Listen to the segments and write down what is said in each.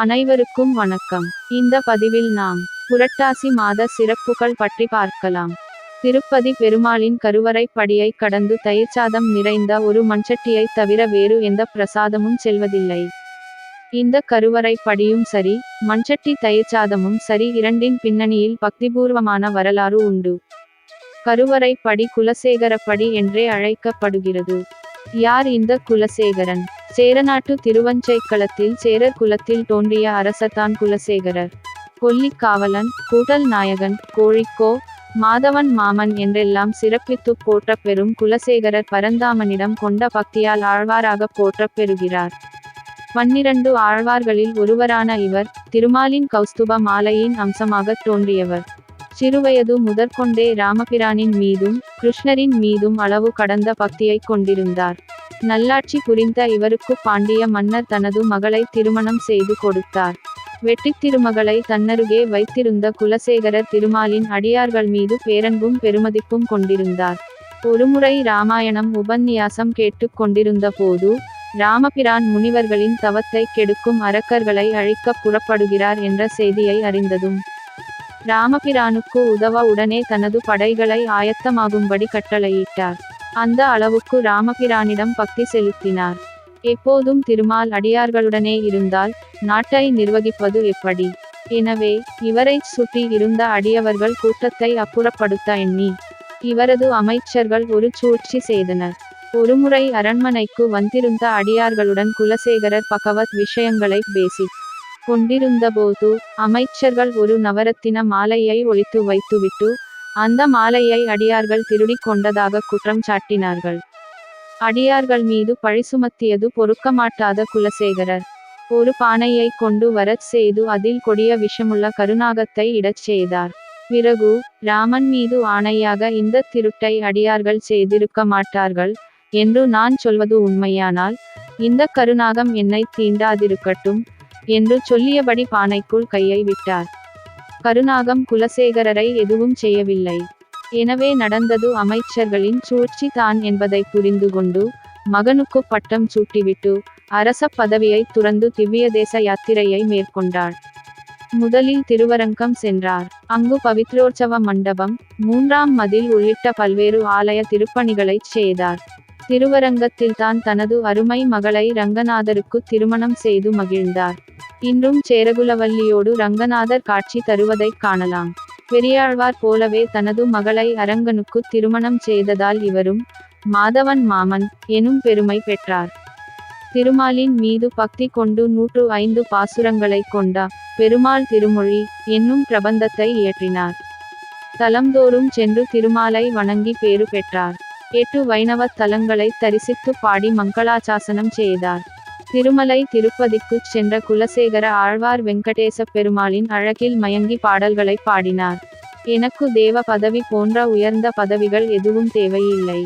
அனைவருக்கும் வணக்கம். இந்த பதிவில் நாம் புரட்டாசி மாத சிறப்புகள் பற்றி பார்க்கலாம். திருப்பதி பெருமாளின் கருவறை படியை கடந்து தயிர்ச்சாதம் நிறைந்த ஒரு மண்சட்டியை தவிர வேறு எந்த பிரசாதமும் செல்வதில்லை. இந்த கருவறை படியும் சரி மண்சட்டி தயிர்ச்சாதமும் சரி இரண்டின் பின்னணியில் பக்திபூர்வமான வரலாறு உண்டு. கருவறை படி குலசேகரப்படி என்றே அழைக்கப்படுகிறது. யார் இந்த குலசேகரன்? சேரநாட்டு திருவஞ்சைக்களத்தில் சேரர் குலத்தில் தோன்றிய அரசத்தான் குலசேகரர். கொல்லிக்காவலன் கூட்டல் நாயகன் கோழிக்கோ மாதவன் மாமன் என்றெல்லாம் சிறப்பித்துப் போற்றப் பெறும் குலசேகரர் பரந்தாமனிடம் கொண்ட பக்தியால் ஆழ்வாராகப் போற்றப் பெறுகிறார் பன்னிரண்டு ஆழ்வார்களில் ஒருவரான இவர் திருமாலின் கௌஸ்துப மாலையின் அம்சமாகத் தோன்றியவர். சிறுவயது முதற்கொண்டே ராமபிரானின் மீதும் கிருஷ்ணரின் மீதும் அளவு கடந்த பக்தியைக் கொண்டிருந்தார். நல்லாட்சி புரிந்த இவருக்கு பாண்டிய மன்னர் தனது மகளை திருமணம் செய்து கொடுத்தார். வெட்டித் திருமகளை தன்னருகே வைத்திருந்த குலசேகரர் திருமாலின் அடியார்கள் மீது பேரன்பும் பெருமதிப்பும் கொண்டிருந்தார். ஒருமுறை ராமாயணம் உபன்யாசம் கேட்டுக் கொண்டிருந்த போது ராமபிரான் முனிவர்களின் தவத்தை கெடுக்கும் அரக்கர்களை அழிக்க புறப்படுகிறார் என்ற செய்தியை அறிந்ததும் ராமபிரானுக்கு உதவ உடனே தனது படைகளை ஆயத்தமாகும்படி கட்டளையிட்டார். அந்த அளவுக்கு ராமபிரானிடம் பக்தி செலுத்தினார். எப்போதும் திருமால் அடியார்களுடனே இருந்தால் நாட்டை நிர்வகிப்பது எப்படி? எனவே இவரைச் சுற்றி இருந்த அடியவர்கள் கூட்டத்தை அப்புறப்படுத்த எண்ணி இவரது அமைச்சர்கள் ஒரு சூழ்ச்சி செய்தனர். ஒருமுறை அரண்மனைக்கு வந்திருந்த அடியார்களுடன் குலசேகரர் பகவத் விஷயங்களை பேசி கொண்டிருந்தபோது அமைச்சர்கள் ஒரு நவரத்தின மாலையை ஒழித்து வைத்துவிட்டு அந்த மாலையை அடியார்கள் திருடிக் கொண்டதாக குற்றம் சாட்டினார்கள். அடியார்கள் மீது பழி சுமத்தியது பொறுக்கமாட்டாத குலசேகரர். ஒரு பானையை கொண்டு வரச் செய்து அதில் கொடிய விஷமுள்ள கருணாகத்தை இடச் செய்தார். பிறகு ராமன் மீது ஆணையாக இந்த திருட்டை அடியார்கள் செய்திருக்க மாட்டார்கள் என்று நான் சொல்வது உண்மையானால் இந்த கருணாகம் என்னை தீண்டாதிருக்கட்டும் என்று சொல்லியபடி பானைக்குள் கையை விட்டார். கருணாகம் குலசேகரரை எதுவும் செய்யவில்லை. எனவே நடந்தது அமைச்சர்களின் சூழ்ச்சி தான் என்பதை புரிந்து கொண்டு மகனுக்கு பட்டம் சூட்டிவிட்டு அரச பதவியை துறந்து திவ்ய தேச யாத்திரையை மேற்கொண்டார் முதலில் திருவரங்கம் சென்றார். அங்கு பவித்ரோற்சவ மண்டபம் மூன்றாம் மதில் உள்ளிட்ட பல்வேறு ஆலய திருப்பணிகளைச் செய்தார். திருவரங்கத்தில் தான் தனது அருமை மகளை ரங்கநாதருக்கு திருமணம் செய்து மகிழ்ந்தார். இன்றும் சேரகுலவல்லியோடு ரங்கநாதர் காட்சி தருவதைக் காணலாம். பெரியாழ்வார் போலவே தனது மகளை அரங்கனுக்கு திருமணம் செய்ததால் இவரும் மாதவன் மாமன் எனும் பெருமை பெற்றார். திருமாலின் மீது பக்தி கொண்டு நூற்று ஐந்து பாசுரங்களை கொண்ட பெருமாள் திருமொழி என்னும் பிரபந்தத்தை இயற்றினார். தலம்தோறும் சென்று திருமாலை வணங்கி பேறு பெற்றார். எட்டு வைணவத் தலங்களை தரிசித்து பாடி மங்களாச்சாசனம் செய்தார். திருமலை திருப்பதிக்குச் சென்ற குலசேகர ஆழ்வார் வெங்கடேச பெருமாளின் அழகில் மயங்கி பாடல்களை பாடினார். எனக்கு தேவ பதவி போன்ற உயர்ந்த பதவிகள் எதுவும் தேவையில்லை.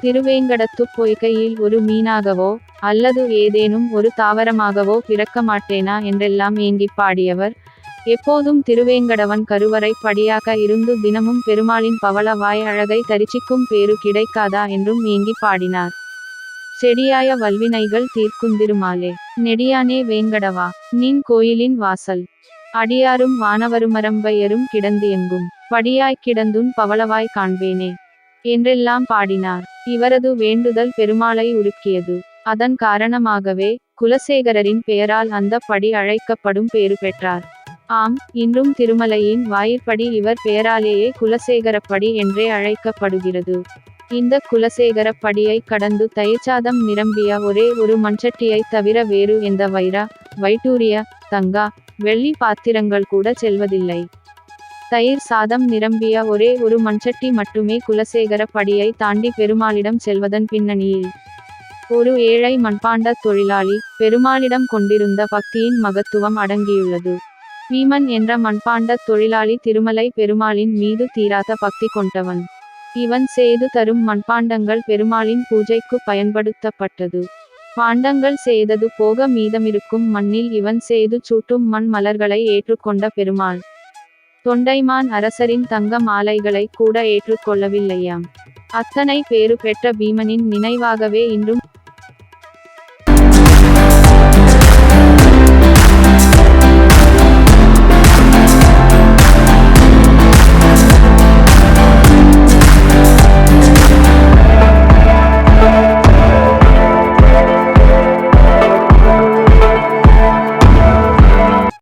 திருவேங்கடத்து பொய்கையில் ஒரு மீனாகவோ அல்லது ஏதேனும் ஒரு தாவரமாகவோ பிறக்க மாட்டேனா? என்றெல்லாம் ஏங்கிப் பாடியவர். எப்போதும் திருவேங்கடவன் கருவறை படியாக இருந்து தினமும் பெருமாளின் பவள வாய் அழகை தரிச்சிக்கும் பேறு கிடைக்காதா? என்றும் ஏங்கி பாடினார். செடியாய வல்வினைகள் தீர்க்குந்திருமாலே. நெடியானே வேங்கடவா நின் கோயிலின் வாசல். அடியாரும் வானவருமரம்பையரும் கிடந்து எங்கும் படியாய்க் கிடந்துன் பவளவாய் காண்பேனே. என்றெல்லாம் பாடினார். இவரது வேண்டுதல் பெருமாளை உருக்கியது. அதன் காரணமாகவே குலசேகரரின் பெயரால் அந்த படி அழைக்கப்படும் பேறு பெற்றார். ஆம் இன்றும் திருமலையின் வாயிற்படி இவர் பெயராலேயே குலசேகரப்படி என்றே அழைக்கப்படுகிறது. இந்த குலசேகரப்படியை கடந்து தயச்சாதம் நிரம்பிய ஒரே ஒரு மண்சட்டியை தவிர வேறு எந்த வைரா வைட்டூரிய தங்கா வெள்ளி பாத்திரங்கள் கூட செல்வதில்லை. தயிர் சாதம் நிரம்பிய ஒரே ஒரு மண்சட்டி மட்டுமே குலசேகர படியை தாண்டி பெருமாளிடம் செல்வதன் பின்னணியில். ஒரு ஏழை மண்பாண்ட தொழிலாளி பெருமாளிடம் கொண்டிருந்த பக்தியின் மகத்துவம் அடங்கியுள்ளது. வீமன் என்ற மண்பாண்ட தொழிலாளி திருமலை பெருமாளின் மீது தீராத பக்தி கொண்டவன். இவன் செய்து தரும் மண்பாண்டங்கள் பெருமாளின் பூஜைக்கு பயன்படுத்தப்பட்டது. பாண்டங்கள் செய்தது போக மீதமிருக்கும் மண்ணில் இவன் செய்து சூட்டும் மண் மலர்களை ஏற்றுக்கொண்ட பெருமாள். தொண்டைமான் அரசரின் தங்க மாலைகளை கூட ஏற்றுக்கொள்ளவில்லையாம். அத்தனை பேறு பெற்ற பீமனின் நினைவாகவே இன்றும்